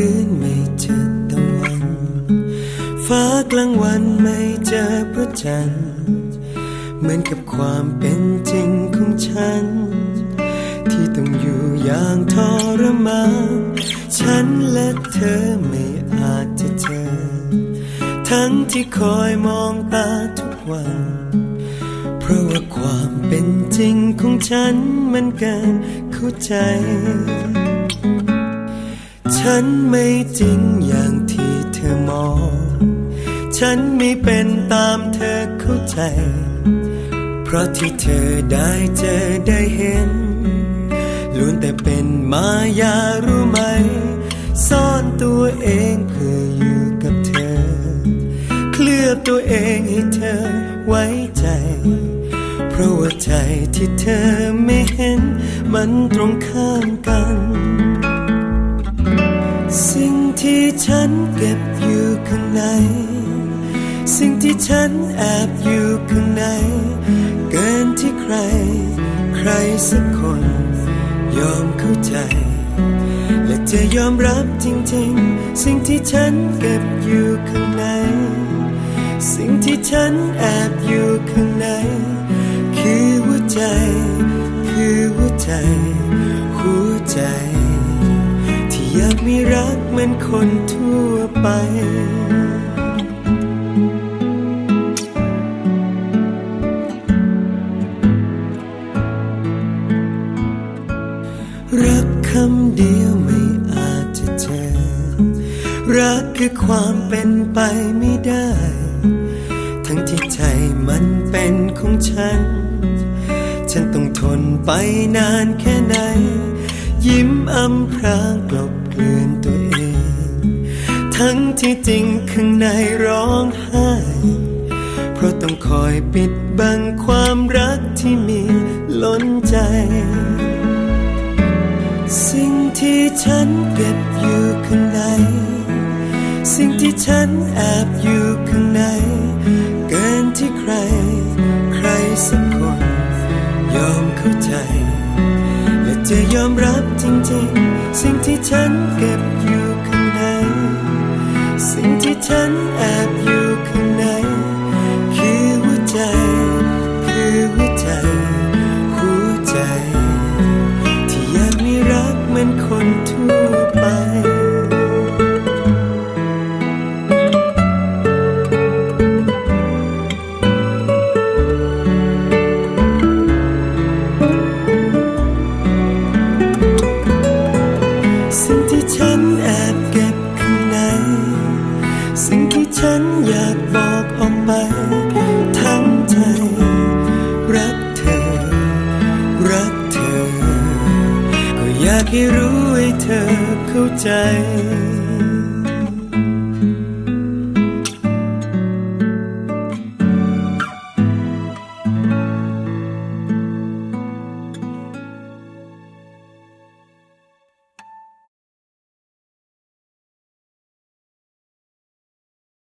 คืนไม่เจอตะวัน ฟ้ากลางวันไม่เจอพระจันทร์ เหมือนกับความเป็นจริงของฉัน ที่ต้องอยู่อย่างทรมานฉันและเธอไม่อาจจะเจอ ทั้งที่คอยมองตาทุกวัน เพราะว่าความเป็นจริงของฉันมันเกินเข้าใจ ฉันไม่จริงอย่างที่เธอมอง ฉันไม่เป็นตามเธอเข้าใจ เพราะที่เธอได้เจอได้เห็นล้วนแต่เป็นมายารู้ไหม ซ่อนตัวเองเพื่ออยู่กับเธอ เคลือบตัวเองให้เธอไว้ใจ เพราะว่าใจที่เธอไม่เห็น มันตรงข้ามกัน สิ่งที่ฉันเก็บอยู่ข้างใน สิ่งที่ฉันแอบอยู่ข้างใน เกินที่ใคร ใครสักคน ยอมเข้าใจ และจะยอมรับจริงๆ สิ่งที่ฉันเก็บอยู่ข้างใน สิ่งที่ฉันแอบอยู่ข้างใน คือหัวใจ คือหัวใจ หัวใจ รักเหมือนคนทั่วไปรักคำเดียวไม่อาจจะเจอ รักคือความเป็นไปไม่ได้ ทั้งที่ใจมันเป็นของฉัน ฉันต้องทนไปนานแค่ไหน ยิ้มอำพรางกล ที่จริงข้างในร้องไห้ เพราะต้องคอยปิดบังความรักที่มีล้นใจ สิ่งที่ฉันเก็บอยู่ข้างใน สิ่งที่ฉันแอบอยู่ข้างใน เกินที่ใคร ใครสักคน ยอมเข้าใจ และจะยอมรับจริงๆ สิ่งที่ฉันเก็บ เหมือนคนทั่วากให้รู้ให้เธอเข้าใจ